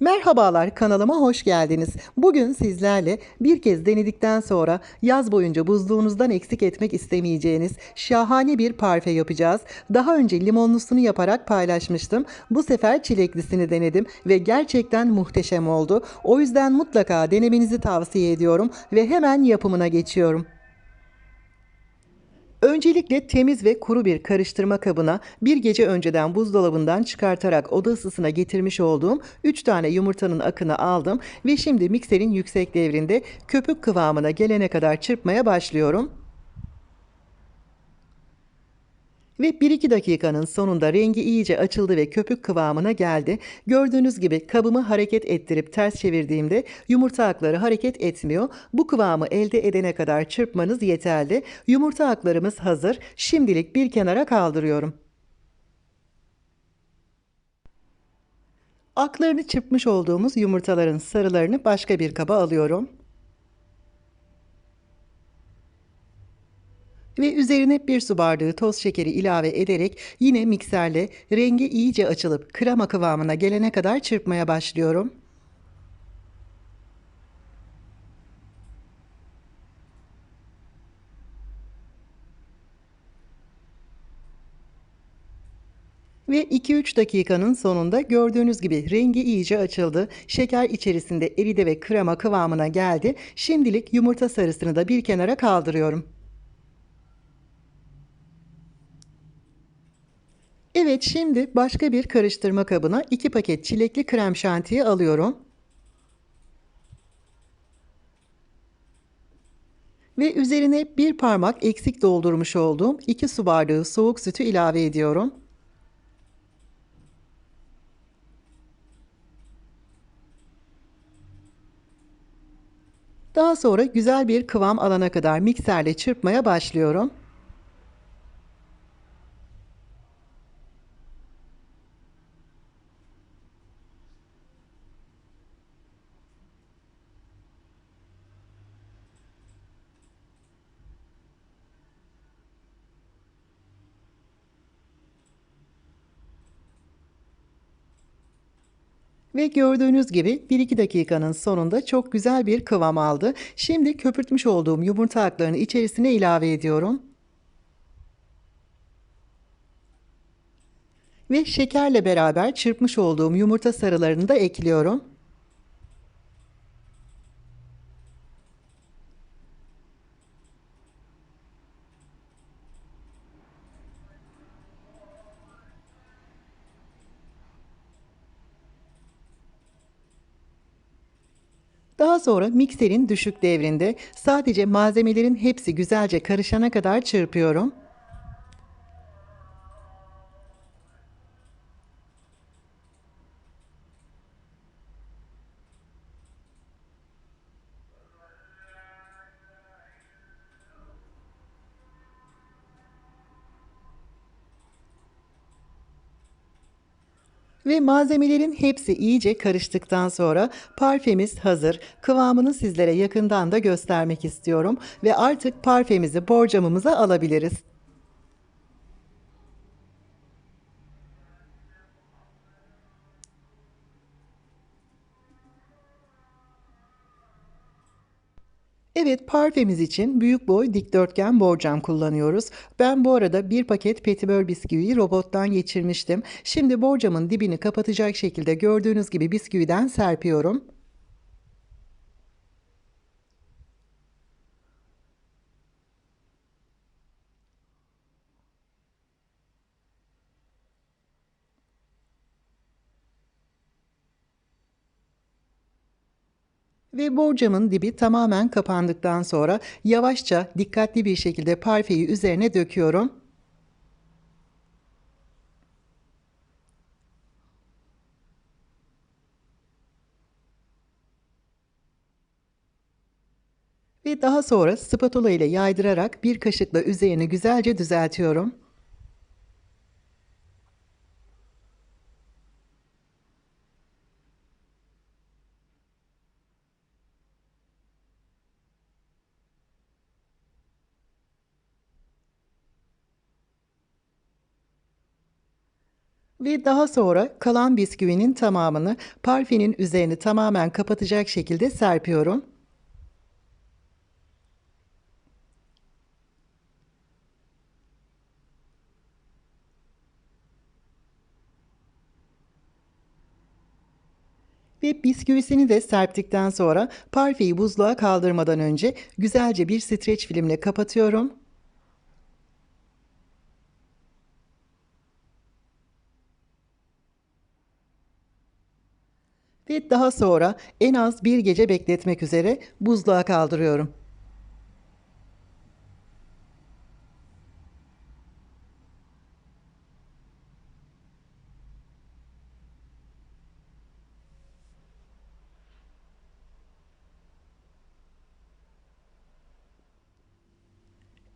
Merhabalar kanalıma hoş geldiniz. Bugün sizlerle bir kez denedikten sonra yaz boyunca buzluğunuzdan eksik etmek istemeyeceğiniz şahane bir parfe yapacağız. Daha önce limonlusunu yaparak paylaşmıştım. Bu sefer çileklisini denedim ve gerçekten muhteşem oldu. O yüzden mutlaka denemenizi tavsiye ediyorum ve hemen yapımına geçiyorum. Öncelikle temiz ve kuru bir karıştırma kabına bir gece önceden buzdolabından çıkartarak oda ısısına getirmiş olduğum 3 tane yumurtanın akını aldım ve şimdi mikserin yüksek devrinde köpük kıvamına gelene kadar çırpmaya başlıyorum. Ve 1-2 dakikanın sonunda rengi iyice açıldı ve köpük kıvamına geldi. Gördüğünüz gibi kabımı hareket ettirip ters çevirdiğimde yumurta akları hareket etmiyor. Bu kıvamı elde edene kadar çırpmanız yeterli. Yumurta aklarımız hazır. Şimdilik bir kenara kaldırıyorum. Aklarını çırpmış olduğumuz yumurtaların sarılarını başka bir kaba alıyorum. Ve üzerine bir su bardağı toz şekeri ilave ederek yine mikserle rengi iyice açılıp krema kıvamına gelene kadar çırpmaya başlıyorum. Ve 2-3 dakikanın sonunda gördüğünüz gibi rengi iyice açıldı. Şeker içerisinde eridi ve krema kıvamına geldi. Şimdilik yumurta sarısını da bir kenara kaldırıyorum. Evet şimdi başka bir karıştırma kabına 2 paket çilekli krem şantiyi alıyorum. Ve üzerine bir parmak eksik doldurmuş olduğum 2 su bardağı soğuk sütü ilave ediyorum. Daha sonra güzel bir kıvam alana kadar mikserle çırpmaya başlıyorum. Ve gördüğünüz gibi 1-2 dakikanın sonunda çok güzel bir kıvam aldı. Şimdi köpürtmüş olduğum yumurta aklarını içerisine ilave ediyorum. Ve şekerle beraber çırpmış olduğum yumurta sarılarını da ekliyorum. Daha sonra mikserin düşük devrinde sadece malzemelerin hepsi güzelce karışana kadar çırpıyorum. Ve malzemelerin hepsi iyice karıştıktan sonra parfemiz hazır. Kıvamını sizlere yakından da göstermek istiyorum ve artık parfemizi borcamımıza alabiliriz. Evet parfemiz için büyük boy dikdörtgen borcam kullanıyoruz. Ben bu arada bir paket petibör bisküviyi robottan geçirmiştim. Şimdi borcamın dibini kapatacak şekilde gördüğünüz gibi bisküviden serpiyorum. Ve borcamın dibi tamamen kapandıktan sonra yavaşça dikkatli bir şekilde parfeyi üzerine döküyorum. Ve daha sonra spatula ile yaydırarak bir kaşıkla üzerini güzelce düzeltiyorum. Ve daha sonra kalan bisküvinin tamamını parfenin üzerini tamamen kapatacak şekilde serpiyorum. Ve bisküvisini de serptikten sonra parfeyi buzluğa kaldırmadan önce güzelce bir streç filmle kapatıyorum. Ve daha sonra en az bir gece bekletmek üzere buzluğa kaldırıyorum.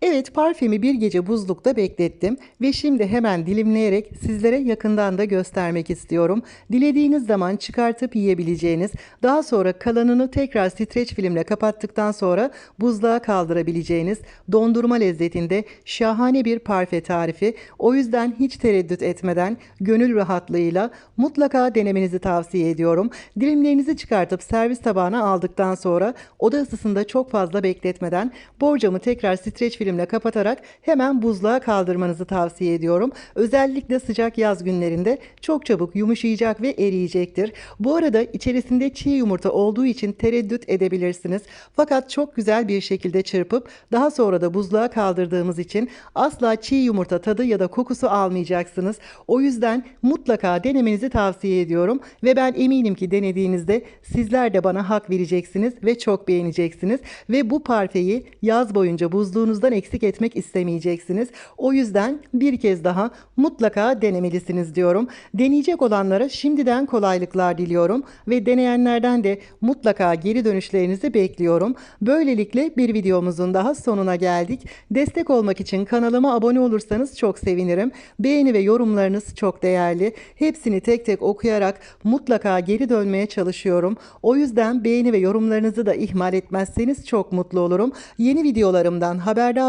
Evet, parfümü bir gece buzlukta beklettim ve şimdi hemen dilimleyerek sizlere yakından da göstermek istiyorum. Dilediğiniz zaman çıkartıp yiyebileceğiniz, daha sonra kalanını tekrar streç filmle kapattıktan sonra buzluğa kaldırabileceğiniz dondurma lezzetinde şahane bir parfe tarifi. O yüzden hiç tereddüt etmeden gönül rahatlığıyla mutlaka denemenizi tavsiye ediyorum. Dilimlerinizi çıkartıp servis tabağına aldıktan sonra oda ısısında çok fazla bekletmeden borcamı tekrar streç filmle kapatarak hemen buzluğa kaldırmanızı tavsiye ediyorum. Özellikle sıcak yaz günlerinde çok çabuk yumuşayacak ve eriyecektir. Bu arada içerisinde çiğ yumurta olduğu için tereddüt edebilirsiniz. Fakat çok güzel bir şekilde çırpıp daha sonra da buzluğa kaldırdığımız için asla çiğ yumurta tadı ya da kokusu almayacaksınız. O yüzden mutlaka denemenizi tavsiye ediyorum ve ben eminim ki denediğinizde sizler de bana hak vereceksiniz ve çok beğeneceksiniz ve bu parfeyi yaz boyunca buzluğunuzdan eksik etmek istemeyeceksiniz. O yüzden bir kez daha mutlaka denemelisiniz diyorum. Deneyecek olanlara şimdiden kolaylıklar diliyorum ve deneyenlerden de mutlaka geri dönüşlerinizi bekliyorum. Böylelikle bir videomuzun daha sonuna geldik. Destek olmak için kanalıma abone olursanız çok sevinirim. Beğeni ve yorumlarınız çok değerli. Hepsini tek tek okuyarak mutlaka geri dönmeye çalışıyorum. O yüzden beğeni ve yorumlarınızı da ihmal etmezseniz çok mutlu olurum. Yeni videolarımdan